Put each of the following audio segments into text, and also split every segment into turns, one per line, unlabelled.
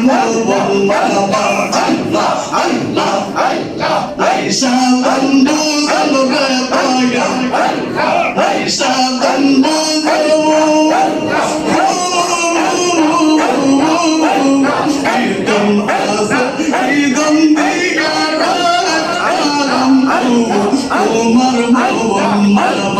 الله والله الله الله الله ليس الأنبوب الرقاية ليس الأنبوب أيضا هذا أيضا بيقرأ ألم أمر أمر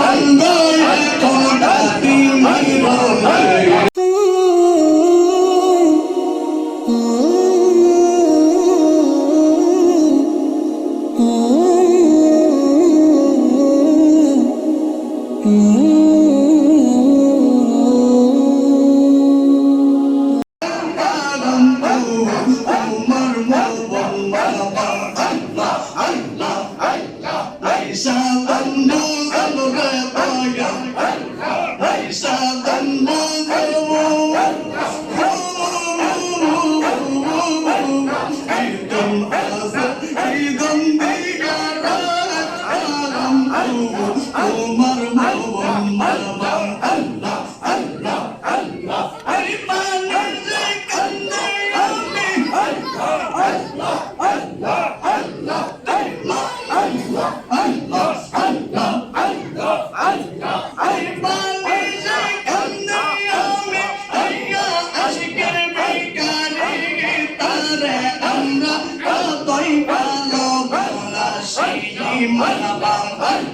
রঙ্গ তোমার ভুবন মারবাম আল্লাহ আল্লাহ আল্লাহ আরে মানব যে কান্দে আমি আল্লাহ আল্লাহ আল্লাহ আল্লাহ আল্লাহ আল্লাহ আল্লাহ আল্লাহ আল্লাহ আল্লাহ আরে মানব যে কান্দে আমি আয়া আশকের বেকারে তারে আমরা কতই ভালো বলা সেই মারবাম আল্লাহ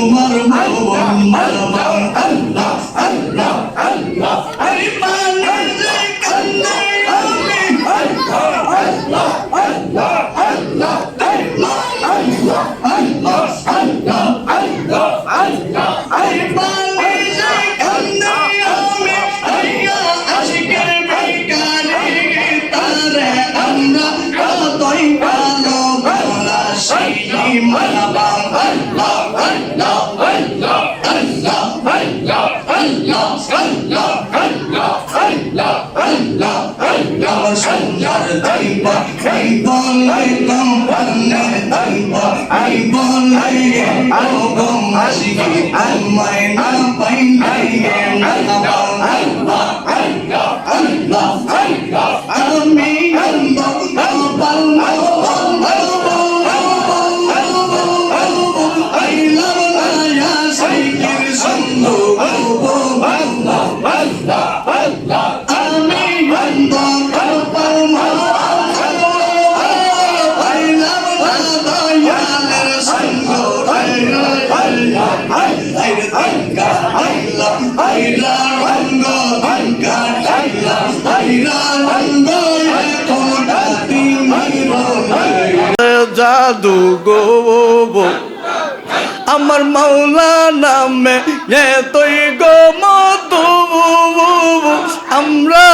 Umar Umar Umar Umar Yalla sallar tayba Eyvallah kampanne tayba Eyvallah yogum aşkı Olmayna baynayye Merhaba Allah Allah Allah Allah
জাদু গো আমার মাওলা নামে তুই গো মধু। আমরা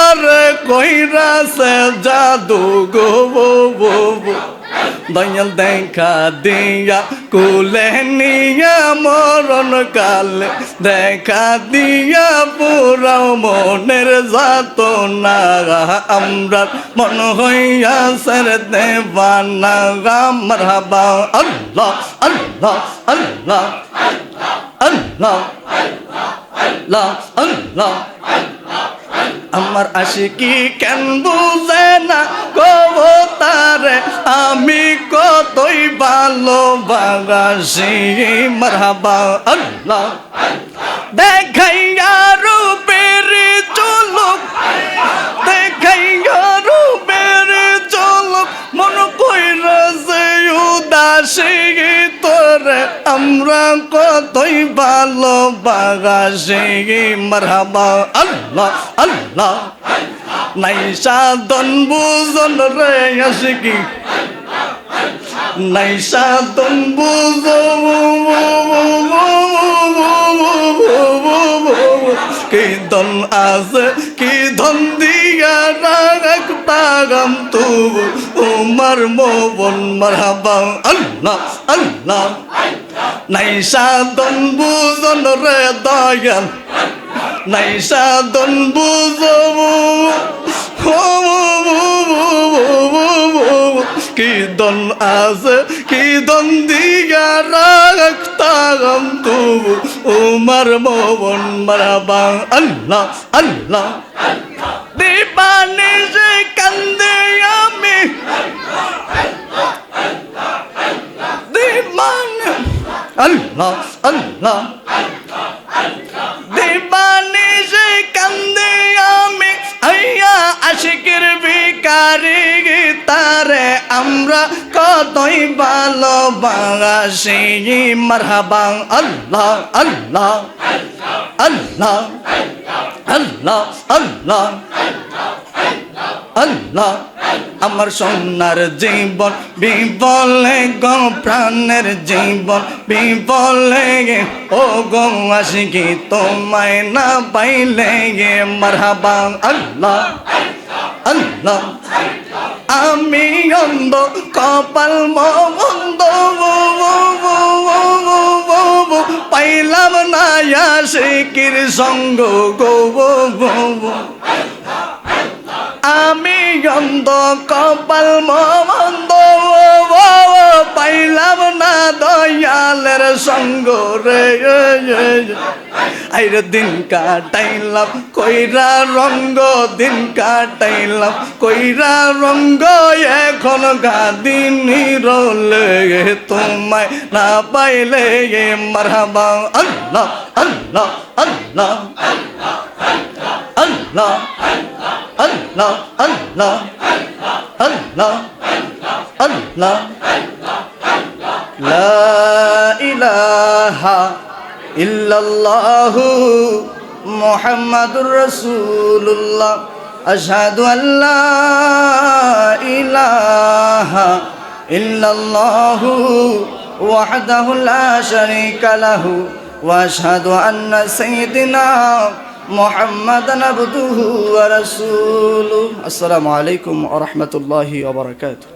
কইরা সে জাদু গো দয়াল দেখা দিয়া, কুলে নিয়া মরণ কালে দেখা দিয়া, পুরাও মনের যাত না আমরা মন হইয়া সর দেবানা মারহাবা, আল্লাহ আল্লাহ আল্লাহ আল্লাহ আল্লাহ আল্লাহ আমার আশিকি কেন বুঝে না গো তারে আমি ভালোবাসি মারহাবা আল্লাহ। দেখাইয়া রূপের চলুক, দেখাইয়া রূপের চলুক, মন কইরা যে উদাসী তোরে আমরা কতই ভালোবাসি মারহাবা আল্লাহ আল্লাহ। নাই সাধন বুঝন রে আশিকি নাই নাইসা তম্বু কি ধন আছে কি ধন দিয়া রাখ পাগাম তবু। তোমার মন আল্লাহ আল্লাহ। নাইসা তম্বু জন রে নাইসা তম্বু জবু দন আছে, কি দন দিয়া রাখতাম তবু? উমার মোবন মারাবা, আল্লাহ আল্লাহ। দিবানি যে আল্লাহ আল্লাহ। কতই ভালোবাসি মারহাবা, আল্লাহ আল্লাহ আল্লাহ আল্লাহ আল্লাহ আল্লাহ আমার সোনার জীবন বিবলে গো, প্রাণের জীবন বিবলে গে। ও গো আশিকি তোমায় না পাইলে গে। মারহাবা, আল্লাহ আল্লাহ আমি অন্ধ, কপাল মন্দ পাইলাম না শিকির সঙ্গ, গো আমি অন্ধ, কপাল মন্দ পাইলাম না দয়ালের সঙ্গ রে আইরে দিন কাটাইলাম কইরা রঙ্গ দিন কাটাইলাম কইরা রঙ্গ এখন গাদিনী রলে তোমায় না পাইলে মারহাবা আল্লাহ আল্লাহ আল্লাহ আল্লাহ আল্লাহ আল্লাহ আল্লাহ আল্লাহ লা ইলাহা إلا الله محمد رسول الله أشهد أن لا إله إلا الله وحده لا شريك له وأشهد أن سيدنا محمد نبده ورسوله السلام عليكم ورحمة الله وبركاته